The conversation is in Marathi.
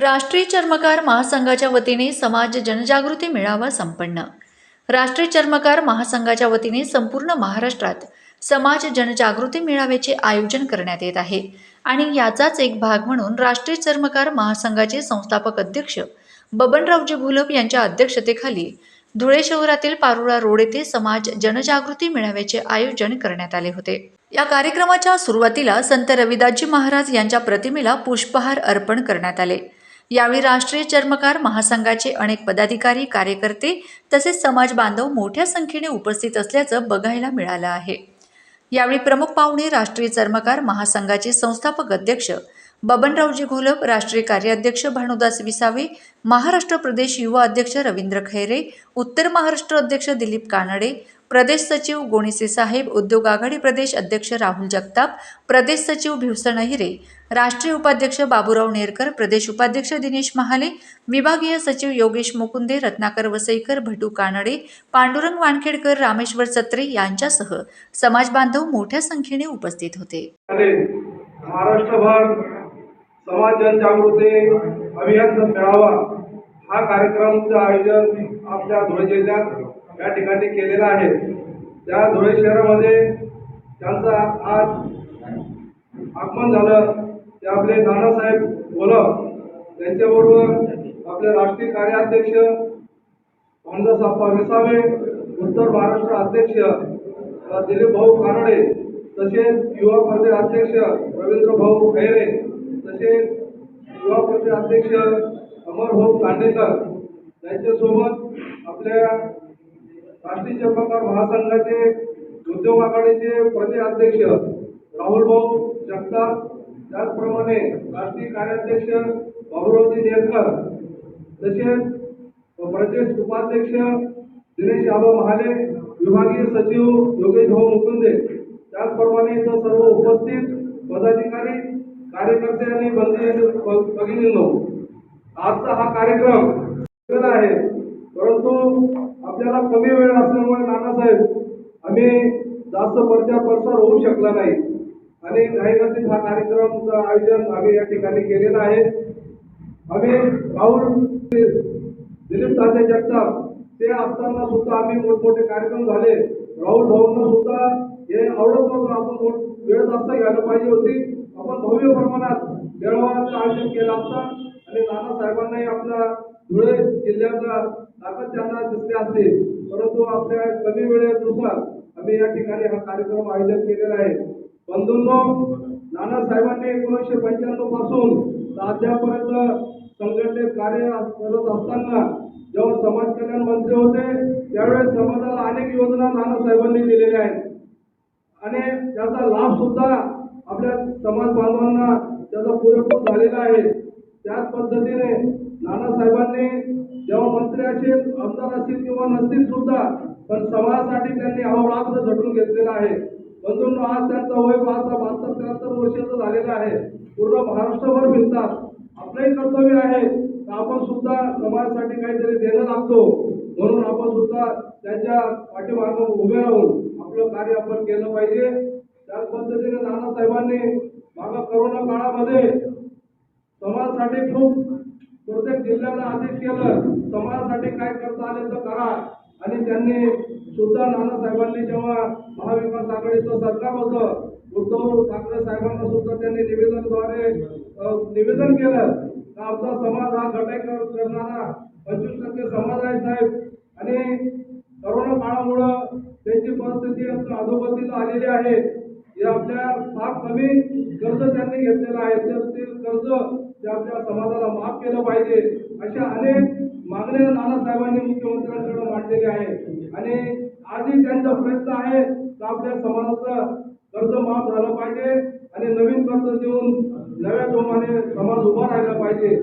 राष्ट्रीय चर्मकार महासंघाच्या वतीने समाज जनजागृती मेळावा संपन्न. राष्ट्रीय चर्मकार महासंघाच्या वतीने संपूर्ण महाराष्ट्रात समाज जनजागृती मेळाव्याचे आयोजन करण्यात येत आहे. आणि याचाच एक भाग म्हणून राष्ट्रीय चर्मकार महासंघाचे संस्थापक अध्यक्ष बबनरावजी भुलप यांच्या अध्यक्षतेखाली धुळे शहरातील पारोळा रोड येथे समाज जनजागृती मेळाव्याचे आयोजन करण्यात आले होते. या कार्यक्रमाच्या सुरुवातीला संत रविदासजी महाराज यांच्या प्रतिमेला पुष्पहार अर्पण करण्यात आले. यावेळी राष्ट्रीय चर्मकार महासंघाचे अनेक पदाधिकारी कार्यकर्ते तसेच समाज बांधव मोठ्या संख्येने उपस्थित असल्याचं बघायला मिळालं आहे. यावेळी प्रमुख पाहुणे राष्ट्रीय चर्मकार महासंघाचे संस्थापक अध्यक्ष बबनरावजी घोलप राष्ट्रीय कार्याध्यक्ष भानुदास विसावे महाराष्ट्र प्रदेश युवा अध्यक्ष रवींद्र खैरे उत्तर महाराष्ट्र अध्यक्ष दिलीप कानडे प्रदेश सचिव गोणिसे साहेब उद्योग आघाडी प्रदेश अध्यक्ष राहुल जगताप प्रदेश सचिव भिवसण अहिरे राष्ट्रीय उपाध्यक्ष बाबूराव नेरकर प्रदेश उपाध्यक्ष दिनेश महाले विभागीय सचिव योगेश मुकुंदे रत्नाकर वसईकर भटू कानडे पांडुरंग वानखेडकर रामेश्वर सत्रे यांच्यासह समाज बांधव मोठ्या संख्येने उपस्थित होते. महाराष्ट्रभर समाज जनजागृती अभियान मेळावा हा कार्यक्रमचं आयोजन आपल्या धुळे जिल्ह्यात या ठिकाणी केलेला आहे. त्या धुळे शहरामध्ये त्यांचा आज आगमन झालं. ते आपले नानासाहेब गोलप त्यांच्याबरोबर आपले राष्ट्रीय कार्याध्यक्ष भानदास विसावे उत्तर महाराष्ट्र अध्यक्ष दिलीप भाऊ कानडे तसेच युवा प्रदेश अध्यक्ष रवींद्र भाऊ खैरे तसेच युवा प्रदेश अध्यक्ष अमर भाऊ कांडेकर त्यांच्यासोबत आपल्या राष्ट्रीय चर्मकार महासंघाचे उद्योग आघाडीचे प्रदेश अध्यक्ष राहुल भाऊ जगताप त्याचप्रमाणे राष्ट्रीय कार्याध्यक्ष बाबुरावजी नेरकर तसेच प्रदेश उपाध्यक्ष दिनेश आबा महाले विभागीय सचिव योगेश भाऊ मुकुंदे त्याचप्रमाणे इथं सर्व उपस्थित पदाधिकारी कार्यकर्ते आणि बंदी भगिनींनो आजचा हा कार्यक्रम आहे. परंतु आपल्याला कमी वेळ असल्यामुळे नानासाहेब आम्ही जास्त प्रचार प्रसार होऊ शकला नाही. आणि घाईगतीत हा कार्यक्रमचं आयोजन आम्ही या ठिकाणी केलेलं आहे. आम्ही राहुल दिलीप तात्या जगताप ते असताना सुद्धा आम्ही मोठमोठे कार्यक्रम झाले. राहुल भाऊंना सुद्धा हे आवडत नव्हतं. आपण वेळ जास्त घ्यायला पाहिजे होती. आपण भव्य प्रमाणात मेळाव्याचं आयोजन केलं असता. धुळे जिल्ह्याचा ताकद त्यांना दिसले असते परंतु आपल्या कमी वेळेनुसार आम्ही या ठिकाणी हा कार्यक्रम आयोजित केलेला आहे. बंधूंनो नानासाहेबांनी एकोणीसशे पंच्याण्णवपासून तर अद्यापर्यंत संघटनेत कार्य करत असताना जेव्हा समाज कल्याण मंत्री होते त्यावेळेस समाजाला अनेक योजना नानासाहेबांनी दिलेल्या आहेत. आणि त्याचा लाभ सुद्धा आपल्या समाज बांधवांना त्याचा पुरेपूर झालेला आहे. त्याच पद्धतीने नानासाहेबांनी जेव्हा मंत्री असेल आमदार असतील किंवा नसतील सुद्धा पण समाजासाठी त्यांनी अहोरात्र झटून घेतलेला आहे. म्हणून आज त्यांचं वय आता बहात्तर त्र्याहत्तर वर्षाचं झालेलं आहे. पूर्ण महाराष्ट्रभर फिरतात. आपलंही कर्तव्य आहे तर आपण सुद्धा समाजासाठी काहीतरी देणं लागतो? म्हणून आपण सुद्धा त्यांच्या पाठीमागं उभे राहून आपलं कार्य आपण केलं पाहिजे. त्याच पद्धतीने नानासाहेबांनी मागं करोना काळामध्ये समाजासाठी खूप प्रत्येक जिल्ह्याला आदेश केलं. समाजासाठी काय करता आले तर करा. आणि त्यांनी सुद्धा नानासाहेबांनी जेव्हा महाविकास आघाडीचं सरकार होतं उद्धव ठाकरे साहेबांना सुद्धा त्यांनी निवेदनद्वारे निवेदन केलं का आमचा समाज हा गटाई कर- करणारा पंचवीस टक्के समाज आहे साहेब. आणि करोना काळामुळं त्यांची परिस्थिती अधोगतीला आलेली आहे. हे आपल्या फार कमी कर्ज त्यांनी घेतलेलं आहे. तर ते कर्ज ते आपल्या समाजाला माफ केलं पाहिजे अशा अनेक मागण्या नानासाहेबांनी मुख्यमंत्र्यांकडे मांडलेले आहे आणि आजही त्यांचा प्रयत्न आहे तर आपल्या समाजाचं कर्ज माफ झालं पाहिजे आणि नवीन कर्ज देऊन नव्या जोमाने समाज उभा राहिला पाहिजे?